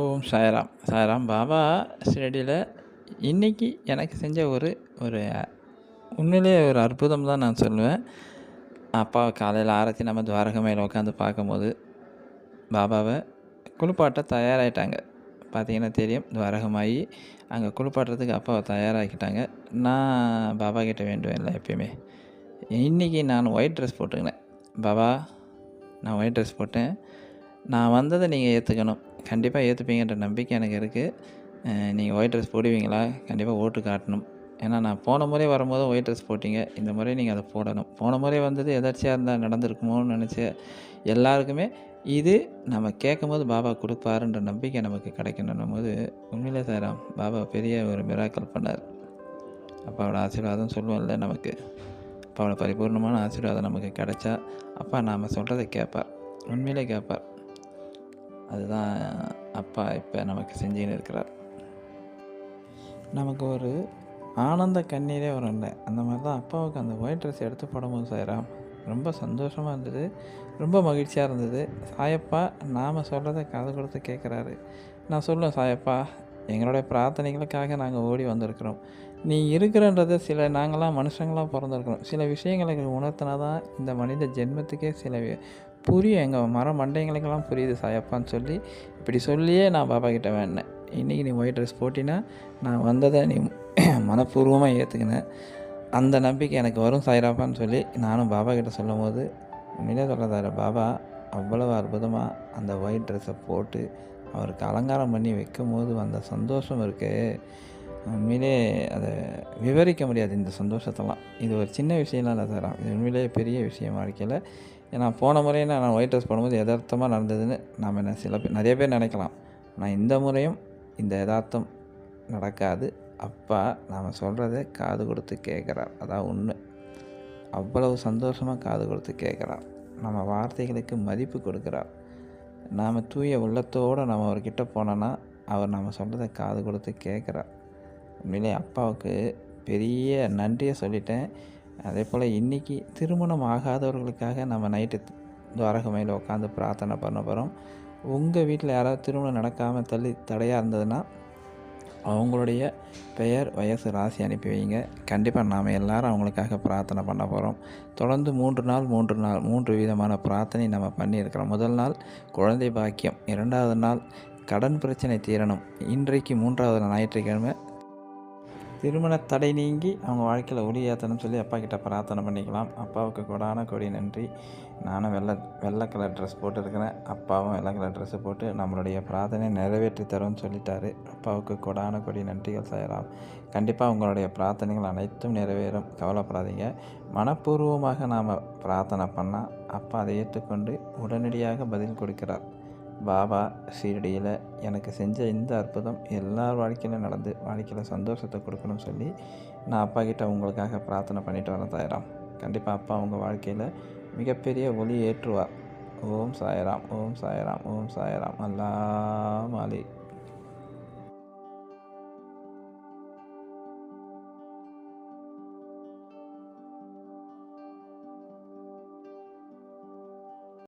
ஓம் சாய்ராம். சாய்ராம் பாபா ஷிரடியில் இன்றைக்கி எனக்கு செஞ்ச ஒரு ஒரு உண்மையிலேயே ஒரு அற்புதம் தான் நான் சொல்லுவேன். அப்பா காலையில் ஆரத்தி நம்ம துவாரகமையில் உட்காந்து பார்க்கும்போது பாபாவை குளிப்பாட்ட தயாராகிட்டாங்க பார்த்தீங்கன்னா தெரியும் துவாரகமாகி அங்கே குளிப்பாட்டுறதுக்கு அப்பாவை தயாராகிட்டாங்க நான் பாபா கிட்ட வேண்டுவேன் இல்லை எப்பயுமே. இன்றைக்கி நான் ஒயிட் ட்ரெஸ் போட்டுக்கினேன். பாபா நான் ஒயிட் ட்ரெஸ் போட்டேன். நான் வந்ததை நீங்கள் ஏற்றுக்கணும் கண்டிப்பாக ஏற்றுப்பீங்கன்ற நம்பிக்கை எனக்கு இருக்குது நீங்கள் ஒயிட் ட்ரெஸ் போடுவீங்களா? கண்டிப்பாக ஓட்டு காட்டணும். ஏன்னா நான் போன முறை வரும்போது ஒயிட் ட்ரெஸ் போட்டிங்க. இந்த முறை நீங்கள் அதை போடணும். போன முறை வந்தது எதாச்சியாக இருந்தால் நடந்திருக்குமோன்னு நினச்ச எல்லாருக்குமே இது நம்ம கேட்கும் போது பாபா கொடுப்பாருன்ற நம்பிக்கை நமக்கு கிடைக்கணும் போது உண்மையிலே சாராம் பாபா பெரிய ஒரு மிராக்கல் பண்ணார். அப்பாவோட ஆசீர்வாதம் சொல்லுவோம்ல நமக்கு. அப்பாவோட பரிபூர்ணமான ஆசீர்வாதம் நமக்கு கிடைச்சா அப்பா நாம் சொல்கிறத கேட்பார். உண்மையிலே கேட்பார். அதுதான் அப்பா இப்போ நமக்கு செஞ்சுன்னு இருக்கிறார். நமக்கு ஒரு ஆனந்த கண்ணீரே வரும்ல அந்த மாதிரி தான் அப்பாவுக்கு அந்த ஒயிட் ட்ரெஸ் எடுத்து போடும்போது சாயிராம் ரொம்ப சந்தோஷமாக இருந்தது. ரொம்ப மகிழ்ச்சியாக இருந்தது. சாயப்பா நாம் சொல்கிறத காது கொடுத்து கேட்குறாரு நான் சொல்லுவேன் சாயப்பா எங்களுடைய பிரார்த்தனைகளுக்காக நாங்கள் ஓடி வந்திருக்கிறோம். நீ இருக்கிறன்றத சில நாங்களாம் மனுஷங்களாக பிறந்திருக்கிறோம். சில விஷயங்களுக்கு உணர்த்தினா தான் இந்த மனித ஜென்மத்துக்கே சில புரியும். எங்கள் மர மண்டைங்களுக்கெல்லாம் புரியுது சாயப்பான்னு சொல்லி. இப்படி சொல்லியே நான் பாபா கிட்ட வேண்டேன் இன்றைக்கி நீ ஒயிட் ட்ரெஸ் போட்டினா நான் வந்ததை நீ மனப்பூர்வமாக ஏற்றுக்கினேன் அந்த நம்பிக்கை எனக்கு வரும் சாயிராப்பான்னு சொல்லி நானும் பாபா கிட்ட சொல்லும் போது உண்மையிலே சொல்கிறதாரு பாபா அவ்வளவு அற்புதமாக அந்த ஒயிட் ட்ரெஸ்ஸை போட்டு அவருக்கு அலங்காரம் பண்ணி வைக்கும் போது வந்த சந்தோஷம் இருக்குது உண்மையிலே அதை விவரிக்க முடியாது இந்த சந்தோஷத்தெல்லாம். இது ஒரு சின்ன விஷயம்லாம் இல்லை சார். இது உண்மையிலே பெரிய விஷயம் வாழ்க்கையில். ஏன்னா போன முறையும் நான் ஒயிட் ட்ரெஸ் போடும்போது யதார்த்தமாக நடந்ததுன்னு நாம் என்ன சில பேர் நிறைய பேர் நினைக்கலாம். ஆனால் இந்த முறையும் இந்த யதார்த்தம் நடக்காது. அப்பா நாம் சொல்கிறத காது கொடுத்து கேட்குறார். அதான் உண்மை. அவ்வளவு சந்தோஷமாக காது கொடுத்து கேட்குறார். நம்ம வார்த்தைகளுக்கு மதிப்பு கொடுக்குறார். நாம் தூய உள்ளத்தோடு நம்ம அவர்கிட்ட போனோன்னா அவர் நம்ம சொல்கிறத காது கொடுத்து கேட்குறார். உண்மையிலே அப்பாவுக்கு பெரிய நன்றியை சொல்லிட்டேன். அதே போல் இன்றைக்கி திருமணம் ஆகாதவர்களுக்காக நம்ம நைட்டு துவாரகமையில் உட்காந்து பிரார்த்தனை பண்ண போகிறோம் உங்கள் வீட்டில் யாராவது திருமணம் நடக்காமல் தள்ளி தடையாக இருந்ததுன்னா அவங்களுடைய பெயர் வயசு ராசி அனுப்பி வைங்க. கண்டிப்பாக நாம் எல்லோரும் அவங்களுக்காக பிரார்த்தனை பண்ண போகிறோம் தொடர்ந்து மூன்று நாள் மூன்று நாள் மூன்று விதமான பிரார்த்தனை நம்ம பண்ணியிருக்கிறோம் முதல் நாள் குழந்தை பாக்கியம் இரண்டாவது நாள் கடன் பிரச்சனை தீரணும். இன்றைக்கு மூன்றாவது ஞாயிற்றுக்கிழமை திருமண தடை நீங்கி அவங்க வாழ்க்கையில் ஒளி ஏற்றணும்னு சொல்லி அப்பா கிட்ட பிரார்த்தனை பண்ணிக்கலாம். அப்பாவுக்கு கொடான கொடி நன்றி. நானும் வெள்ளை வெள்ளை கலர் ட்ரெஸ் போட்டுருக்கிறேன். அப்பாவும் வெள்ளை கலர் ட்ரெஸ்ஸு போட்டு நம்மளுடைய பிரார்த்தனை நிறைவேற்றி தரும்னு சொல்லிட்டாரு. அப்பாவுக்கு கொடான கொடி நன்றிகள் செய்யலாம் கண்டிப்பாக உங்களுடைய பிரார்த்தனைகள் அனைத்தும் நிறைவேறும். கவலைப்படாதீங்க. மனப்பூர்வமாக நாம் பிரார்த்தனை பண்ணால் அப்பா அதை ஏற்றுக்கொண்டு உடனடியாக பதில் கொடுக்கிறார். பாபா ஷீரடியில் எனக்கு செஞ்ச இந்த அற்புதம் எல்லார் வாழ்க்கையிலும் நடந்து வாழ்க்கையில் சந்தோஷத்தை கொடுக்கணும்னு சொல்லி நான் அப்பா கிட்ட உங்களுக்காக பிரார்த்தனை பண்ணிட்டு வரேன் தாயிராம் கண்டிப்பாக அப்பா உங்கள் வாழ்க்கையில் மிகப்பெரிய ஒளி ஏற்றுவார். ஓம் சாயராம் ஓம் சாயராம் ஓம் சாயராம். அல்லா மாலிக்